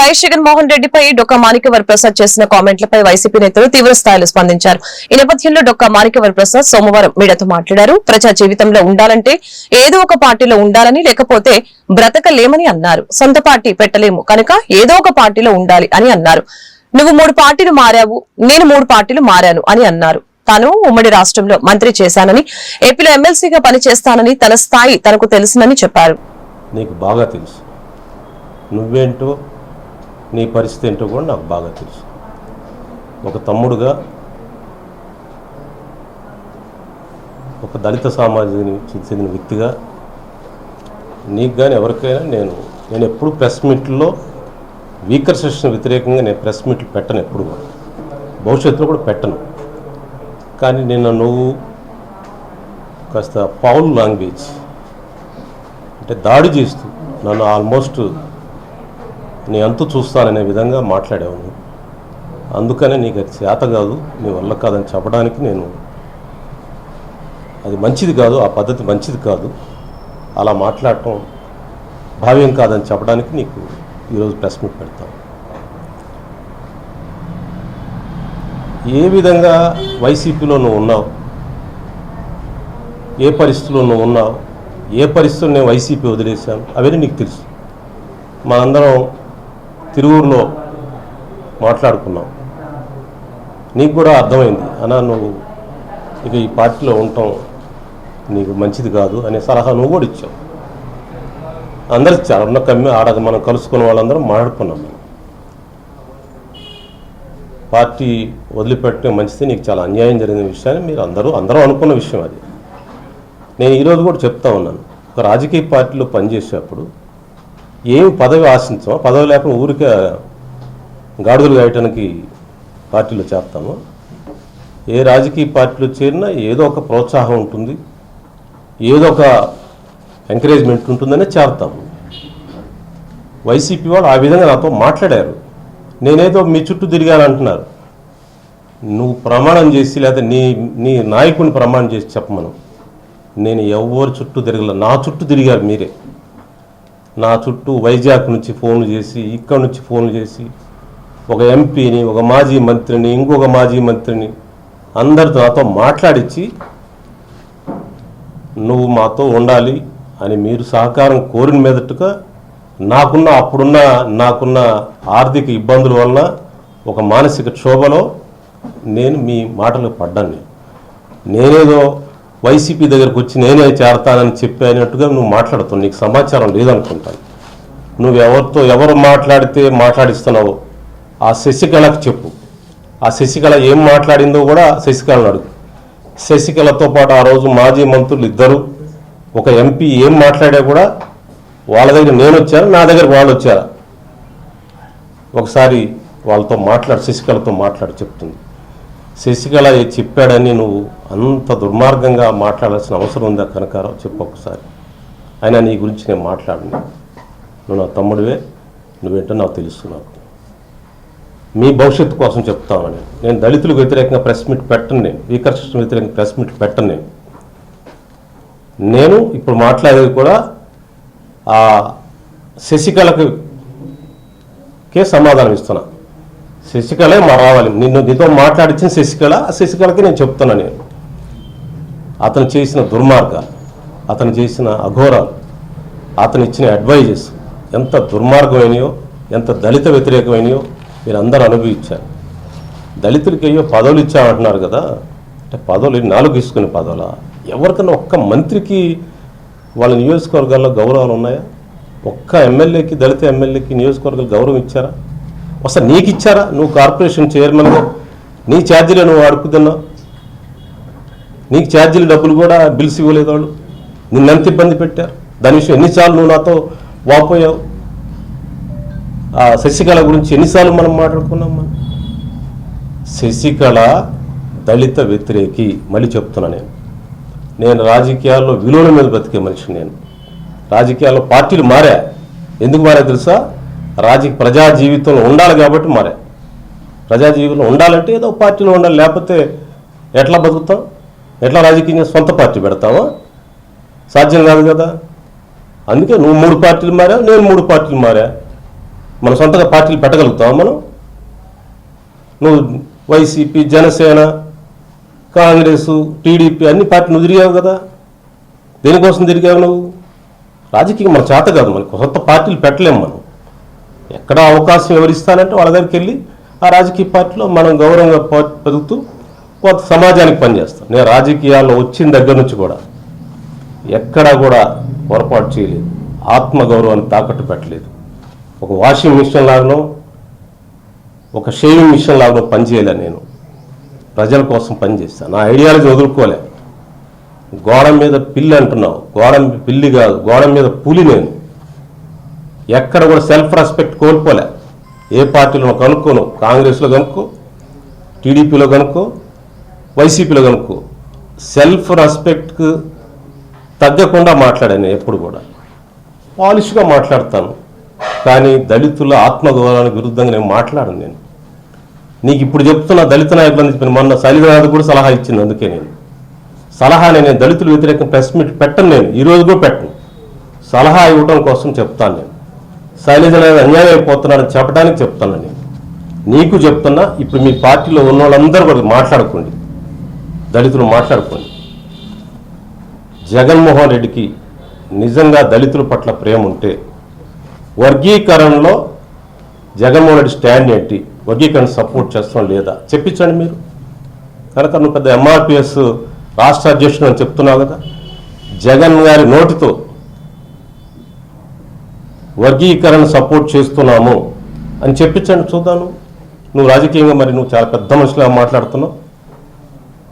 YS Jaganmohan రెడ్డిపై డొక్క మాణిక్యవర్ ప్రసాద్ చేసిన కామెంట్లపై YCP నేతలు తీవ్ర స్థాయిలో స్పందించారు. ఈ నేపథ్యంలో డొక్క మాణిక్యవర్ ప్రసాద్ సోమవారం మీడియాతో మాట్లాడారు. ప్రజా జీవితంలో ఉండాలంటే ఏదో ఒక పార్టీలో ఉండాలని లేకపోతే బ్రతకలేమని అన్నారు. సొంత పార్టీ పెట్టలేము కనుక ఏదో ఒక పార్టీలో ఉండాలి అని అన్నారు. నువ్వు మూడు పార్టీలు మారావు నేను మూడు పార్టీలు మారాను అని అన్నారు. తాను ఉమ్మడి రాష్ట్రంలో మంత్రి చేశానని ఏపీలో ఎమ్మెల్సీగా పనిచేస్తానని తన స్థాయి తనకు తెలుసునని చెప్పారు. నీకు బాగా తెలుసు. నువ్వేంటో నీ పరిస్థితి ఏంటో కూడా నాకు బాగా తెలుసు. ఒక తమ్ముడుగా ఒక దళిత సమాజానికి చెందిన వ్యక్తిగా నీకు కానీ ఎవరికైనా నేను నేను ఎప్పుడు ప్రెస్ మీట్లో వీకర్ సెషన్ వ్యతిరేకంగా నేను ప్రెస్ మీట్లు పెట్టను ఎప్పుడు కూడా. భవిష్యత్తులో కూడా పెట్టను. కానీ నిన్న నువ్వు కాస్త పౌల్ లాంగ్వేజ్ అంటే దాడి చేస్తూ నన్ను ఆల్మోస్ట్ నీ అంతు చూస్తాననే విధంగా మాట్లాడావు నువ్వు అందుకనే నీకు అది చేత కాదు నీ వల్ల కాదని చెప్పడానికి నేను అది మంచిది కాదు ఆ పద్ధతి మంచిది కాదు. అలా మాట్లాడటం భావ్యం కాదని చెప్పడానికి నీకు ఈరోజు ప్రెస్ మీట్ పెడతాను ఏ విధంగా వైసీపీలో నువ్వు ఉన్నావు? ఏ పరిస్థితుల్లో నువ్వు ఉన్నావు? ఏ పరిస్థితుల్లో నేను వైసీపీ వదిలేశాను? అవన్నీ నీకు తెలుసు. మనందరం తిరువురులో మాట్లాడుకున్నాం. నీకు కూడా అర్థమైంది. అన్నా నువ్వు ఇక ఈ పార్టీలో ఉండటం నీకు మంచిది కాదు అనే సలహా నువ్వు కూడా ఇచ్చావు. అందరు ఇచ్చారు. ఉన్న కమ్మి ఆడ మనం కలుసుకున్న వాళ్ళందరం మాట్లాడుకున్నాం. మనం పార్టీ వదిలిపెట్టడం మంచిది. నీకు చాలా అన్యాయం జరిగిన విషయాన్ని మీరు అందరూ అందరూ అనుకున్న విషయం అది. నేను ఈరోజు కూడా చెప్తా ఉన్నాను. ఒక రాజకీయ పార్టీలో పనిచేసేటప్పుడు ఏమి పదవి ఆశించామో పదవి లేకుండా ఊరికే గాడుదలు గాయటానికి పార్టీలో చేస్తాము? ఏ రాజకీయ పార్టీలో చేరినా ఏదో ఒక ప్రోత్సాహం ఉంటుంది ఏదో ఒక ఎంకరేజ్మెంట్ ఉంటుందనే చేరతాము. వైసీపీ వాళ్ళు ఆ విధంగా నాతో మాట్లాడారు. నేనేదో మీ చుట్టూ తిరిగాను అంటున్నారు. నువ్వు ప్రమాణం చేసి లేదా నీ నీ నాయకుని ప్రమాణం చేసి చెప్పమను. నేను ఎవరి చుట్టూ తిరగల నా చుట్టూ తిరిగారు మీరే. నా చుట్టూ వైజాగ్ నుంచి ఫోన్లు చేసి ఇక్కడ నుంచి ఫోన్లు చేసి ఒక ఎంపీని ఒక మాజీ మంత్రిని ఇంకొక మాజీ మంత్రిని అందరితో నాతో మాట్లాడించి నువ్వు మాతో ఉండాలి అని మీరు సహకారం కోరిన మీదట్టుగా నాకున్న అప్పుడున్న నాకున్న ఆర్థిక ఇబ్బందుల వలన ఒక మానసిక క్షోభలో నేను మీ మాటలు పడ్డాను. నేనేదో వైసీపీ దగ్గరకు వచ్చి నేనే చేరతానని చెప్పినట్టుగా నువ్వు మాట్లాడుతావు నీకు సమాచారం లేదనుకుంటాను. నువ్వు ఎవరితో ఎవరు మాట్లాడితే మాట్లాడిస్తున్నావో ఆ శశికళకు చెప్పు. ఆ శశికళ ఏం మాట్లాడిందో కూడా శశికళను అడుగు. శశికళతో పాటు ఆ రోజు మాజీ మంత్రులు ఇద్దరు ఒక ఎంపీ ఏం మాట్లాడా కూడా వాళ్ళ దగ్గర నేను వచ్చాను నా దగ్గర వాళ్ళు వచ్చారా? ఒకసారి వాళ్ళతో మాట్లాడు శశికళతో మాట్లాడి చెప్తుంది. శశికళ చెప్పాడని నువ్వు అంత దుర్మార్గంగా మాట్లాడాల్సిన అవసరం ఉందా కనకారావు? చెప్పు ఒకసారి. అయినా నీ గురించి నేను మాట్లాడను. నువ్వు నా తమ్ముడివే నువ్వేంటో నాకు తెలుసు నాకు. మీ భవిష్యత్తు కోసం చెప్తాను నేను. నేను దళితులకు వ్యతిరేకంగా ప్రెస్ మీట్ పెట్టను నేను. వీకర్ వ్యతిరేకంగా ప్రెస్ మీట్ పెట్టను నేను. నేను ఇప్పుడు మాట్లాడేది కూడా ఆ శశికళకు కే సమాధానం ఇస్తున్నా? శశికళే మా రావాలి నిన్ను నీతో మాట్లాడించిన శశికళ శశికళకి నేను చెప్తున్నా నేను. అతను చేసిన దుర్మార్గాలు అతను చేసిన అఘోరాలు అతను ఇచ్చిన అడ్వైజెస్ ఎంత దుర్మార్గమైనయో ఎంత దళిత వ్యతిరేకమైనయో మీరందరూ అనుభవించారు. దళితులకి అయ్యో పదవులు ఇచ్చామంటున్నారు కదా. అంటే పదవులు నాలుగు తీసుకునే పదవులా? ఎవరికైనా ఒక్క మంత్రికి వాళ్ళ నియోజకవర్గాల్లో గౌరవాలు ఉన్నాయా? ఒక్క ఎమ్మెల్యేకి దళిత ఎమ్మెల్యేకి నియోజకవర్గాలు గౌరవం ఇచ్చారా? అసలు నీకు ఇచ్చారా నువ్వు కార్పొరేషన్ చైర్మన్గా నీ ఛార్జీలు నువ్వు అడుగుతున్నావు నీకు ఛార్జీలు డబ్బులు కూడా బిల్స్ ఇవ్వలేదు వాళ్ళు. నిన్నెంత ఇబ్బంది పెట్టారు? దాని విషయం ఎన్నిసార్లు నువ్వు నాతో వాపోయావు? ఆ శశికళ గురించి ఎన్నిసార్లు మనం మాట్లాడుకున్నాం మనం? శశికళ దళిత వ్యతిరేకి మళ్ళీ చెప్తున్నా నేను. నేను రాజకీయాల్లో విలువల మీద బతికే మనిషిని నేను. రాజకీయాల్లో పార్టీలు మారా. ఎందుకు మారా తెలుసా? రాజకీయ ప్రజా జీవితంలో ఉండాలి కాబట్టి మరే. ప్రజా జీవితంలో ఉండాలంటే ఏదో పార్టీలో ఉండాలి. లేకపోతే ఎట్లా బతుకుతాం? ఎట్లా రాజకీయంగా సొంత పార్టీ పెడతామా? సాధ్యం కాదు కదా. అందుకే నువ్వు మూడు పార్టీలు మారా నేను మూడు పార్టీలు మారా. మన సొంతగా పార్టీలు పెట్టగలుగుతావా మనం? నువ్వు వైసీపీ జనసేన కాంగ్రెస్ టీడీపీ అన్ని పార్టీలు తిరిగావు కదా. దేనికోసం తిరిగావు నువ్వు? రాజకీయం మన చేత కాదు మనకు కొత్త పార్టీలు పెట్టలేము మనం. ఎక్కడ అవకాశం ఎవరిస్తానంటే వాళ్ళ దగ్గరికి వెళ్ళి ఆ రాజకీయ పార్టీలో మనం గౌరవంగా పెరుగుతూ కొంత సమాజానికి పనిచేస్తాం. నేను రాజకీయాల్లో వచ్చిన దగ్గర నుంచి కూడా ఎక్కడా కూడా పొరపాటు చేయలేదు. ఆత్మగౌరవాన్ని తాకట్టు పెట్టలేదు. ఒక వాషింగ్ మిషన్ లాగానో ఒక షేవింగ్ మిషన్ లాగానో పనిచేయలే నేను. ప్రజల కోసం పనిచేస్తాను నా ఐడియాలజీ వదులుకోలే. గోడ మీద పిల్లి అంటున్నావు. గోడ పిల్లి కాదు. గోడ మీద పులి నేను. ఎక్కడ కూడా సెల్ఫ్ రెస్పెక్ట్ కోల్పోలే. ఏ పార్టీలో కనుక్కోను? కాంగ్రెస్లో కనుక్కో టీడీపీలో కనుక్కో వైసీపీలో కనుక్కో. సెల్ఫ్ రెస్పెక్ట్కు తగ్గకుండా మాట్లాడాను ఎప్పుడు కూడా. పాలిష్గా మాట్లాడతాను. కానీ దళితుల ఆత్మగౌరవానికి విరుద్ధంగా నేను మాట్లాడను నేను. నీకు ఇప్పుడు చెప్తున్న దళిత నాయకులని చెప్పిన మొన్న శైలజనాథ్ కూడా సలహా ఇచ్చింది అందుకే నేను. సలహా నేను దళితుల వ్యతిరేకం ప్రెస్ మీట్ పెట్టను నేను. ఈరోజు కూడా పెట్టను. సలహా ఇవ్వడం కోసం చెప్తాను నేను. శైలజనాథ్ అన్యాయం అయిపోతున్నాడని చెప్పడానికి చెప్తాను నేను. నీకు చెప్తున్నా ఇప్పుడు మీ పార్టీలో ఉన్న వాళ్ళందరూ కూడా మాట్లాడుకోండి. దళితులు మాట్లాడుకోండి. జగన్మోహన్ రెడ్డికి నిజంగా దళితుల పట్ల ప్రేమ ఉంటే వర్గీకరణలో జగన్మోహన్ రెడ్డి స్టాండ్ ఏంటి? వర్గీకరణ సపోర్ట్ చేస్తాం లేదా? చెప్పించండి మీరు. కనుక నువ్వు పెద్ద ఎంఆర్పిఎస్ రాష్ట్ర అధ్యక్షుడు అని చెప్తున్నావు కదా. జగన్ గారి నోటితో వర్గీకరణ సపోర్ట్ చేస్తున్నాము అని చెప్పించండి చూద్దాను నువ్వు రాజకీయంగా మరి నువ్వు చాలా పెద్ద మనుషులుగా మాట్లాడుతున్నావు.